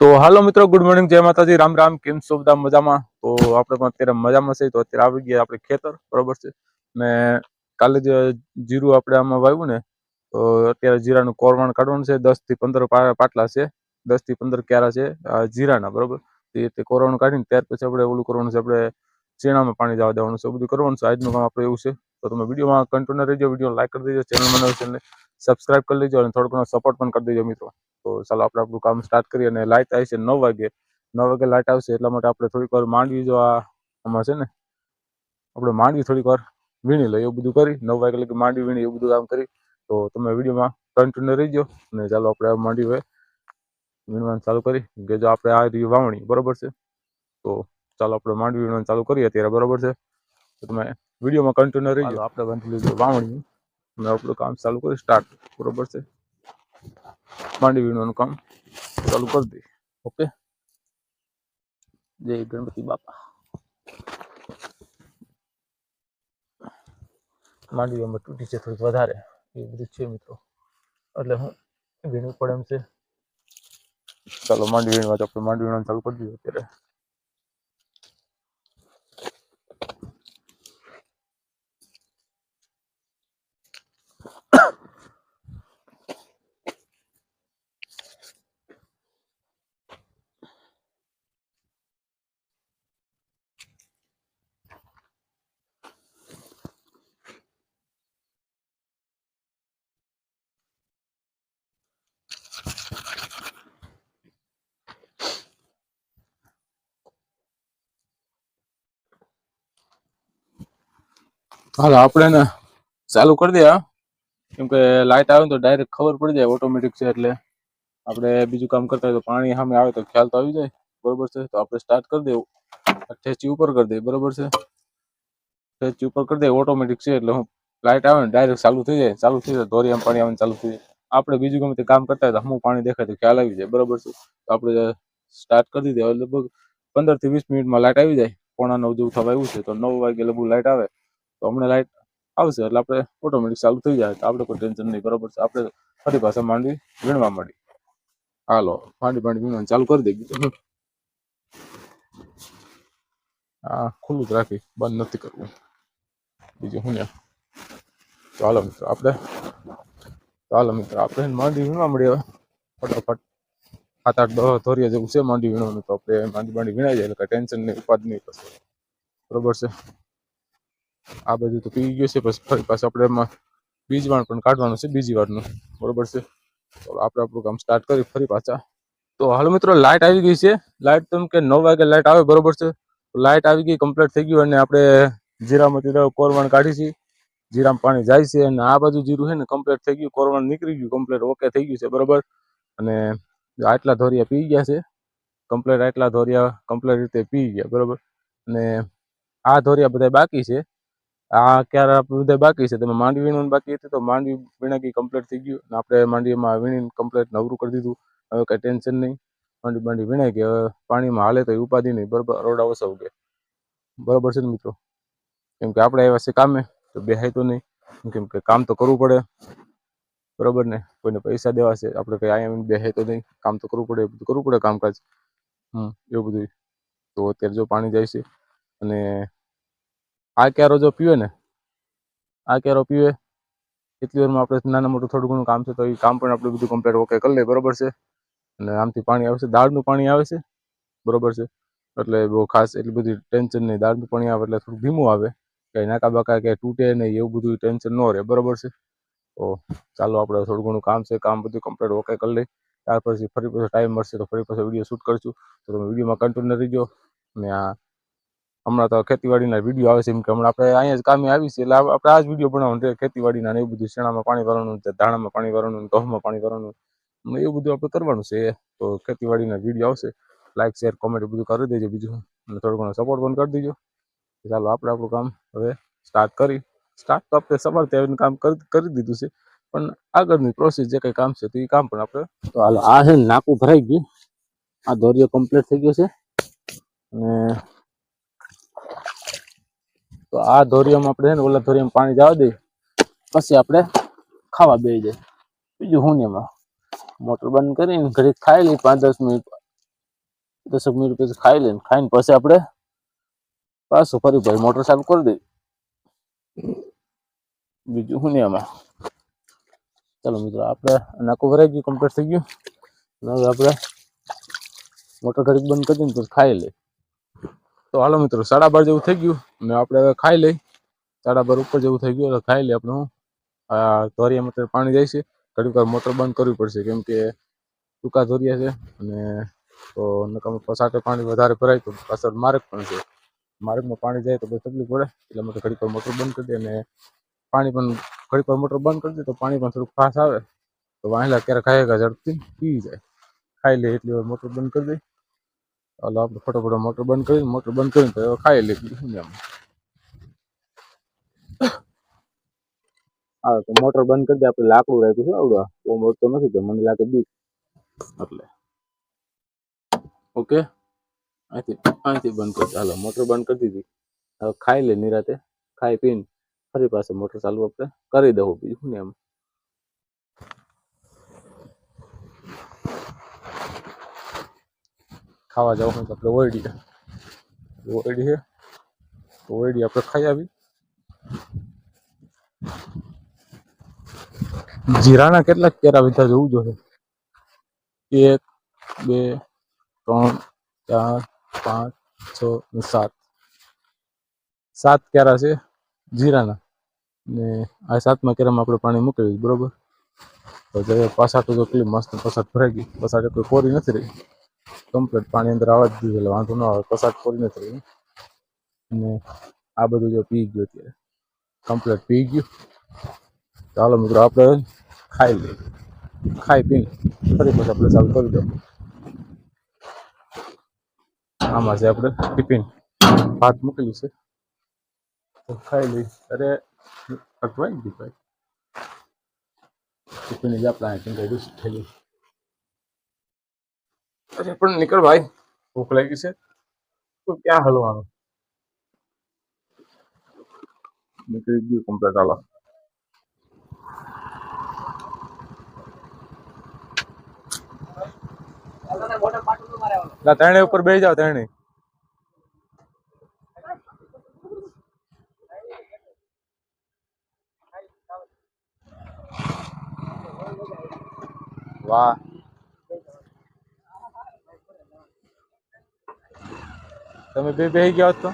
તો હાલો મિત્રો good morning જય માતાજી, રામ રામ, કેમ છો બધા મજામાં? તો આપણે પણ અત્યારે મજામાં છે, તો અત્યારે આવી ગયા આપણે ખેતર, બરોબર છે? ને કાલે જે જીરું આપણે આમાં વાવ્યું ને, તો અત્યારે જીરાનું કોરવાણ કાઢવાનું છે દસથી પંદર પાટલા છે દસથી પંદર ક્યારા છે જીરાના, બરોબર? તે તે કોરવણ કાઢીને ત્યાર પછી આપણે ઓલું કરવાનું છે, આપણે ચીણામાં પાણી જવા દેવાનું છે, બધું કરવાનું છે, આજનું કામ આપણે એવું છે. તો તમે વિડીયોમાં કન્ટિન્યુ રહેજો, વીડિયો લાઈક કરી દેજો ચેનલ મને ચેનલ સબસ્ક્રાઇબ કરી લેજો અને થોડો ઘણો સપોર્ટ પણ કરી દેજો મિત્રો. તો ચાલો આપણે આપણું કામ સ્ટાર્ટ કરીએ અને લાઇટ આવી નવ વાગે. નવ વાગે લાઇટ આવશે એટલા માટે આપણે થોડીક વાર માંડવી જો આ આમાં છે ને, આપણે માંડવી થોડીક વાર વીણી લઈએ એવું બધું કરી. નવ વાગે લગી માંડવી વીણી એવું બધું કામ કરી. તો તમે વિડીયોમાં કન્ટિન્યુ રહીજો અને ચાલો આપણે માંડવી હવે વીણવાનું ચાલુ કરી. કે જો આપણે આ વાવણી, બરોબર છે? તો ચાલો આપણે માંડવી વીણવાનું ચાલુ કરીએ અત્યારે, બરોબર છે? તો તમે વિડીયોમાં કન્ટિન્યુ રહીજો. આપણે બાંધી લીધું વાવણી. અમે આપણું કામ ચાલુ કરી સ્ટાર્ટ બરોબર છે? માંડી વીણવાનું કામ ચાલુ કરી દઈએ. ઓકે? જય ગણપતિ બાપા. માંડવી આમાં તૂટી છે થોડીક વધારે. એ બધું છે મિત્રો. એટલે હું વીણવું પડે એમ છે. ચાલો માંડવી વીણવા તો આપણે માંડવી વીણવાનું ચાલુ કરી દઈએ અત્યારે. હાલો, આપણે ને ચાલુ કરી દે કેમ કે લાઇટ આવે તો ડાયરેક્ટ ખબર પડી જાય ઓટોમેટિક છે એટલે. આપણે બીજું કામ કરતા હોય તો પાણી સામે આવે તો ખ્યાલ તો આવી જાય, બરોબર છે? તો આપણે સ્ટાર્ટ કરી દેવું ઠેચી ઉપર કરી દઈએ બરોબર છે? ઠેચી ઉપર કરી દઈએ ઓટોમેટિક છે એટલે હું લાઇટ આવે ને ડાયરેક્ટ ચાલુ થઈ જાય, ચાલુ થઈ જાય ધોરિયામાં પાણી આવે ચાલુ થઈ જાય. આપણે બીજું ગમે તે કામ કરતા હોય તો હમું પાણી દેખાય તો ખ્યાલ આવી જાય, બરોબર છે? તો આપણે સ્ટાર્ટ કરી દીધી, હવે લગભગ પંદરથી વીસ મિનિટમાં લાઇટ આવી જાય. પોણા નવ જેવું થવા આવ્યું છે, તો નવ વાગે લગભગ લાઇટ આવે. તો હમણાં લાઇટ આવશે એટલે આપણે ઓટોમેટિક ચાલુ થઈ જાય. તો આપણે કોઈ ટેન્શન નહીં. બરોબર છે. આપણે ફરી પાછા માંડવી વીણવા માંડી. હાલો, માંડી માંડી વીણવાનું ચાલુ કરી દઈએ. હા ખુલ્લું જ રાખી, બંધ નથી કરવું. બીજું શું તો મિત્રો, આપણે ચાલો મિત્રો, આપણે માંડી વીણવા મળી હવે. ફટાફટ. સાત આઠ દસ ધોરિયા જેવું છે માંડી વીણવાનું, તો આપણે માંડી માંડી વીણાઈ જાય, એટલે ટેન્શન નહીં ઉપાદ નહીં પછી. બરોબર છે. આ બધું તો પી ગયું છે, પછી ફરી પાછું આપણે એમાં બીજ વાણ પણ કાઢવાનું છે, બીજી વારનું. બરોબર છે? તો આપણે આપણું કામ સ્ટાર્ટ કરી ફરી પાછા. તો હાલો મિત્રો લાઇટ આવી ગઈ છે. લાઇટ તો કે નવ વાગે લાઇટ આવે, બરોબર છે? લાઇટ આવી ગઈ કમ્પ્લીટ થઈ ગયું અને આપણે કોરવાણ કોરવણ કાઢી છે. જીરામાં પાણી જાય છે અને આ બાજુ જીરું છે ને કમ્પ્લીટ થઈ ગયું, કોરવાણ નીકળી ગયું કમ્પ્લીટ ઓકે થઈ ગયું છે, બરોબર? અને આટલા ધોરિયા પી ગયા છે. કમ્પ્લીટ આટલા ધોરિયા કમ્પ્લીટ રીતે પી ગયા, બરોબર? અને આ ધોરિયા બધા બાકી છે. આ ક્યારે આપણે બધા બાકી છે? તમે માંડવી વીણવાનું બાકી હતી તો માંડવી વીણાકી કમ્પ્લીટ થઈ ગયું. અને આપણે માંડવીમાં વીણીને કમ્પ્લીટ નવરું કરી દીધું. હવે કાંઈ ટેન્શન નહીં. માંડવી માંડવી વીણાઈ હવે પાણીમાં હાલે તો એ ઉપાધિ નહીં. બરોબર? રોડા ઓછા ઉગે બરોબર છે ને મિત્રો? કેમ કે આપણે આવ્યા છે કામે, તો બેહાય તો નહીં. કેમ કે કામ તો કરવું પડે. બરોબર ને? કોઈને પૈસા દેવા છે. આપણે કંઈ અહીંયા બેહાય તો નહીં. કામ તો કરવું પડે. એ બધું કરવું પડે કામકાજ. હમ, એવું બધું તો અત્યારે જો પાણી જાય છે અને આ ક્યારો જો પીવે ને, આ કેરો પીવે, એટલી વારમાં આપણે નાના મોટું થોડું ઘણું કામ છે તો એ કામ પણ આપણે બધું કમ્પ્લીટ ઓકે કરી લઈએ બરોબર છે? અને આમથી પાણી આવે છે, દાળનું પાણી આવે છે, બરોબર છે? એટલે બહુ ખાસ એટલી બધી ટેન્શન નહીં, દાળનું પાણી આવે એટલે થોડું ધીમું આવે, કંઈ નાકા બાકા કે તૂટે નહીં, એવું બધું ટેન્શન ન રહે, બરોબર છે? તો ચાલો આપણે થોડું ઘણું કામ છે, કામ બધું કમ્પ્લીટ ઓકે કરી લઈ ત્યાર પછી ફરી પાછો ટાઈમ મળશે તો ફરી પાછો વીડિયો શૂટ કરશું. તો તમે વિડીયોમાં કન્ટિન્યુ રહીજો. અને આ હમણાં તો ખેતીવાડીના વીડિયો આવે છે એમ કે હમણાં આપણે અહીંયા જ કામે આવી છે એટલે આપણે આ જ વીડિયો બનાવવાનું ખેતીવાડીના ને એવું બધું. શેણામાં પાણી ભરવાનું ધાણામાં પાણી ભરવાનું ઘઉંમાં પાણી ભરવાનું એવું બધું આપણે કરવાનું છે. તો ખેતીવાડીના વીડિયો આવશે. લાઇક શેર કોમેન્ટ બધું કરી દેજો બીજું. અને થોડો ઘણો સપોર્ટ પણ કરી દેજો. ચાલો આપણે આપણું કામ હવે સ્ટાર્ટ કરી. સ્ટાર્ટ તો આપણે સવારથી આવીને કામ કરી દીધું છે. પણ આગળની પ્રોસેસ જે કંઈ કામ છે તો એ કામ પણ આપણે તો હાલો, આ છે નાકું ભરાઈ ગયું. આ દોરીઓ કમ્પ્લીટ થઈ ગયો છે. અને તો આ ધોરિયામાં આપણે છે ને, ઓલા ધોરિયામાં પાણી જવા દઈએ. પછી આપણે ખાવા બેસી જાય બીજું હું ને એમાં? મોટર બંધ કરીને ઘડીક ખાઈ લઈ પાંચ દસ મિનિટ દસક મિનિટ પછી ખાઈ લઈને ખાઈને પછી આપણે પાછું ફરી ભાઈ મોટર ચાલુ કરી દઈ બીજું શું એમાં? ચાલો મિત્રો, આપણે નાકું ભરાઈ ગયું કમ્પ્લીટ થઈ ગયું. હવે આપણે મોટર ઘડીક બંધ કરી દઈને પછી ખાઈ લઈ તો હાલો મિત્રો, સાડા બાર જેવું થઈ ગયું ને આપણે હવે ખાઈ લઈ. સાડા બાર ઉપર જેવું થઈ ગયું, એટલે ખાઈ લઈ આપણે હું. ધોરિયામાં અત્યારે પાણી જાય છે. ઘડીક વાર મોટર બંધ કરવી પડશે, કેમ કે ટૂંકા ધોરિયા છે અને તો નકામ સાથે પાણી વધારે ભરાય તો પાછળ માર્ગ પણ છે. માર્ગમાં પાણી જાય તો બહુ તકલીફ પડે, એટલા માટે ઘડીક વાર મોટર બંધ કરી દે અને પાણી પણ ઘડીક વાર મોટર બંધ કરી દે તો પાણી પણ થોડુંક ફાસ આવે. તો વાંહેલા ક્યારેક ખાય કે ઝડપથી પી જાય. ખાઈ લે એટલી વાર મોટર બંધ કરી દઈ હાલો આપણે ફટાફટ મોટર બંધ કરીને મોટર બંધ કરીને તો ખાઈ લે શું એમ હા તો મોટર બંધ કરી દે આપણે લાકડું રાખ્યું છે આવડું આ. બહુ મોટો નથી તો મને લાગે બીક. એટલે. ઓકે? અહીંથી અહીંથી બંધ કરી. હાલો મોટર બંધ કરી દીધી. હવે ખાઈ લે નિરાતે. ખાઈ પીને ફરી પાછું મોટર ચાલુ આપણે કરી દઉં. બીજું શું ને એમ ખાવા જવું હોય તો આપણે ઓરડી. ઓરડી છે આપણે ખાઈ આવી. જીરાના કેટલાક કેરા વિધા જોવું જોઈએ એક, બે, ત્રણ, ચાર, પાંચ, છ ને સાત. સાત કેરા છે જીરાના. ને આ સાતમા કેરામાં આપણે પાણી મૂકી બરોબર? તો જે પાછા તો કેટલી મસ્ત પસાટ ભરાઈ ગઈ. પસાટ કોઈ કોરી નથી રહી. કમ્પ્લીટ પાણી અંદર આવવા જ દીધું એટલે વાંધો ન આવે પસાટ કોરી નથી અને આ બધું જો પી ગયું અત્યારે. કમ્પ્લીટ પી ગયું. ચાલો મિત્રો, આપણે ખાઈ લઈએ. ખાઈ પીને ફરી પછી આપણે ચાલુ કરી દો આમાં છે આપણે ટિફિન. ભાત મૂકેલું છે. તો ખાઈ લઈ અરે, અટવાઈ ગયું ભાઈ. ટિફિન જ આપણે કઈ દઈશું થેલી અરે પણ નીકળ ભાઈ. ભૂખ લાગી છે. તો ક્યાં હલવાનું? નીકળી ગયું કમ્પ્લેટ હાલો. ત્રણે ઉપર બે જાવ ત્રણે વાહ. તમે બે બે ગયા હોત તો?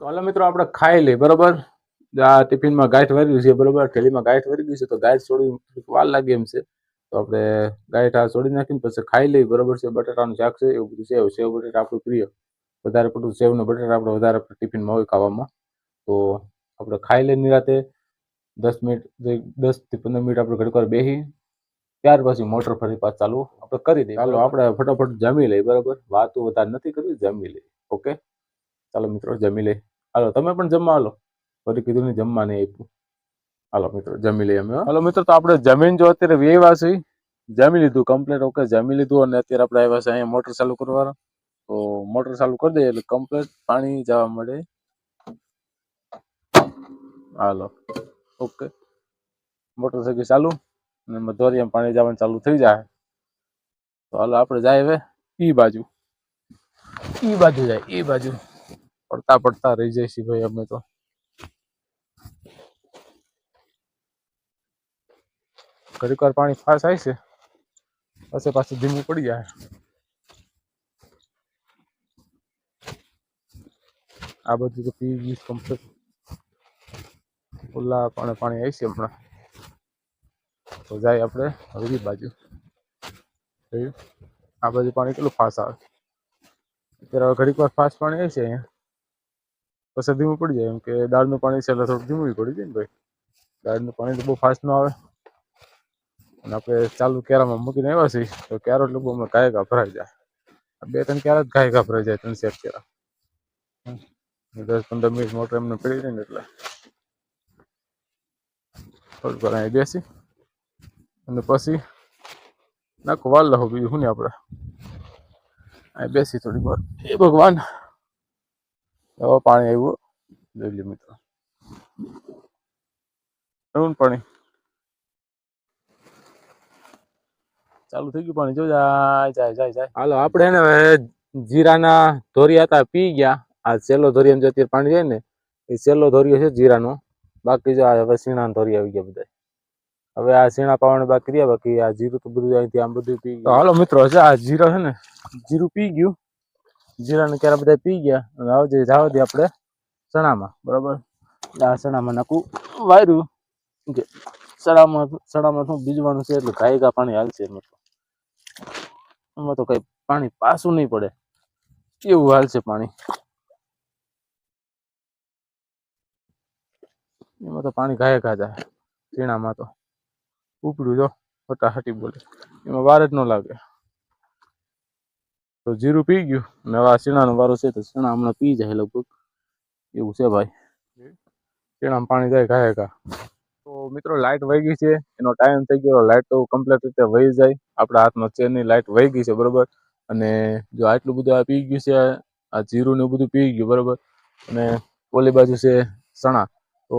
હાલો મિત્રો, આપણે ખાઈ લઈએ, બરોબર? આ ટિફિનમાં ગાંઠ વારી છે, બરોબર? થેલીમાં ગાંઠ વારી ગયું છે, તો ગાંઠ છોડી વાર લાગે એમ છે. તો આપણે ગાંઠ આ છોડી નાખીને પછી ખાઈ લઈએ, બરોબર છે? બટાટાનું શાક છે, એવું બધું સેવ સેવ બટાટા આપણું પ્રિય. વધારે પડતું સેવ ને બટાટા આપણે વધારે ટિફિનમાં હોય ખાવામાં. તો આપણે ખાઈ લઈએ નિરાતે. દસ મિનિટ, દસથી પંદર મિનિટ આપણે ઘડીક વાર બેસી ત્યાર પછી મોટર ફરી પાછ ચાલુ આપણે કરી દઈએ. ચાલો આપણે ફટાફટ જમી લઈએ બરાબર? વાતો વધારે નથી કરવી જમી લઈએ ઓકે? ચાલો મિત્રો જમી લઈએ. હાલો તમે પણ જમવા હાલો. ફરી કીધું નહીં જમવા નહીં આપ્યું. હાલો મિત્રો જમી લઈએ અમે હાલો મિત્રો તો આપણે જમીન જો અત્યારે વેવાસી છે જમી લીધું કમ્પ્લેટ ઓકે જમી લીધું અને અત્યારે આપણે આવ્યા છે અહીંયા મોટર ચાલુ કરવાનો. તો મોટર ચાલુ કરી દઈએ એટલે કમ્પ્લેટ પાણી જવા મળે. Hello okay. મોટર થઈ ચાલુ. અને એમાં દોરિયામાં પાણી જવાનું ચાલુ થઈ જાય. તો હાલ આપણે જાય હવે ઈ બાજુ. ઈ બાજુ જાય, ઈ બાજુ. પડતા પડતા રહી છે ભાઈ અમે તો. ઘડીક વાર પાણી ફાસ આવે છે. પછી પાછું ધીમું પડી જાય. આ બધું તો પી ગયું કમ્પ્લીટ ખુલ્લા પાણી પાણી આવી છે હમણાં. તો જાય આપણે હવે બાજુ. આ બાજુ પાણી કેટલું ફાસ્ટ આવે. અત્યારે ઘડીક વાર ફાસ્ટ પાણી આવે છે અહીંયા. પછી ધીમું પડી જાય એમ કે દાળનું પાણી છે એટલે થોડું ધીમું પડી જાય ને ભાઈ. દાળનું પાણી તો બહુ ફાસ્ટ ન આવે. અને આપણે ચાલુ કેરામાં મૂકીને આવ્યા છીએ, તો કેરો એટલે બહુ અમે ગાય ગા ભરાઈ જાય. બે ત્રણ કેરા જ ગાય ગા ભરાઈ જાય, ત્રણ સેટ કેરા. દસ પંદર મિનિટ મોટર એમને પડી જાય ને એટલે. થોડીક વાર અહીં બેસી. અને પછી નાખો વાલ લખો બીજું શું ને આપણે? અહીં બેસી થોડી વાર. એ ભગવાન! હવે પાણી આવ્યું જોઈ લે મિત્રો. આવ્યું ને પાણી. ચાલુ થઈ ગયું પાણી. જો જાય જાય જાય જાય. હાલો, આપણે એને જીરાના ધોરિયા હતા, પી ગયા. આ છેલ્લો ધોરિયા જે અત્યારે પાણી જાય ને, એ છેલ્લો ધોરિયો છે જીરાનો. બાકી જો આ હવે સીણા ધોરિયા આવી ગયા બધા હવે આ સીણા પાવણ બાકી રહ્યા, બાકી આ જીરું તો બધું અહીંથી આમ બધું પી ગયું. હાલો મિત્રો છે આ જીરો છે ને, જીરું પી ગયું. જીરાને ક્યારે બધા પી ગયા? અને આવજે, જાવ દે આપણે ચણામાં, બરાબર? આ ચણામાં નાખું, વાયરું. કે ચણામાં ચણામાં શું બીજવાનું છે એટલે ગાયગા પાણી હાલશે તો. એમાં તો કઈ પાણી પાછું નહીં પડે. એવું હાલશે પાણી? એમાં તો પાણી ગાય ગા જાય, ઝીણામાં તો. ઉપડ્યું. જો, ફટાફટી બોલે. એમાં વાર જ ન લાગે. તો જીરું પી ગયું. અને હવે આ શીણાનો વારો છે તો શીણા હમણાં પી જાય લગભગ. એવું છે ભાઈ. શીણામાં પાણી જાય ગાય ગા તો મિત્રો લાઇટ વહી ગઈ છે. એનો ટાઈમ થઈ ગયો. લાઇટ તો કમ્પ્લીટ રીતે વહી જાય. આપણા હાથમાં નહીં. લાઇટ વહી ગઈ છે, બરોબર? અને જો આટલું બધું આ પી ગયું છે, આ જીરું ને બધું પી ગયું, બરોબર? અને ઓલી બાજુ છે ચણા તો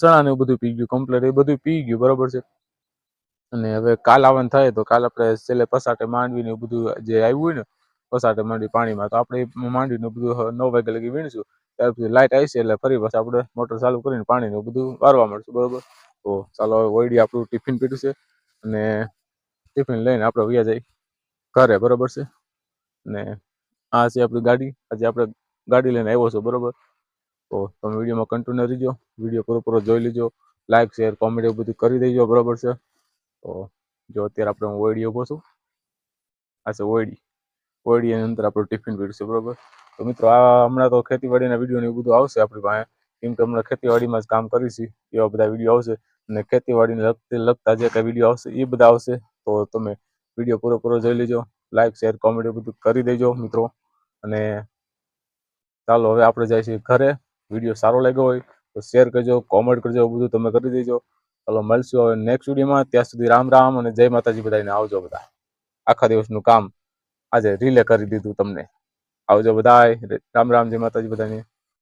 ચણા ને બધું પી ગયું કમ્પ્લીટ એ બધું પી ગયું, બરોબર છે? અને હવે કાલ આવવાનું થાય તો કાલ આપણે છેલ્લે પસાટે માંડવીને બધું જે આવ્યું હોય ને, પસાટે માંડવી પાણીમાં, તો આપણે એ બધું નવ વાગે લગી વીણશું. ત્યાર પછી લાઇટ આવશે એટલે ફરી પાછા આપણે મોટર ચાલુ કરીને પાણીનું બધું વારવા મળશું, બરોબર? તો ચાલો વળી આપણું ટિફિન પીધું છે અને ટિફિન લઈને આપણે વ્યા જઈ ઘરે, બરોબર છે? અને આ છે આપણી ગાડી, આજે આપણે ગાડી લઈને આવ્યો છું, બરોબર? તો તમે વિડીયોમાં કન્ટિન્યુ રહીજો, વીડિયો પૂરો પૂરો જોઈ લેજો લાઈક શેર કોમેન્ટ એવું બધું કરી દેજો, બરોબર છે? તો જો અત્યારે આપણે હું ઓયડી ઊભો છું. આ છે ઓયડી. ઓયડી એની અંદર આપણું ટિફિન પીડ્યું છે, બરોબર? તો મિત્રો, આ હમણાં તો ખેતીવાડીના વીડિયો ને એવું બધું આવશે આપણી પાસે. કેમ કે હમણાં ખેતીવાડીમાં જ કામ કરીશું એવા બધા વીડિયો આવશે. અને ખેતીવાડીને લગતી લગતા જે કાંઈ વીડિયો આવશે, એ બધા આવશે. તો તમે વીડિયો પૂરો પૂરો જોઈ લેજો લાઈક શેર કોમેન્ટ બધું કરી દેજો, મિત્રો. અને ચાલો, હવે આપણે છીએ ઘરે. વીડિયો સારો લાગ્યો હોય તો શેર કરજો કોમેન્ટ કરજો બધું તમે કરી દેજો. ચાલો મળશું હવે નેક્સ્ટ વિડીયોમાં ત્યાં સુધી રામ રામ અને જય માતાજી બધાને. આવજો બધા. આખા દિવસનું કામ આજે રિલે કરી દીધું તમને. આવજો બધાય. રામ રામ, જય માતાજી બધાને.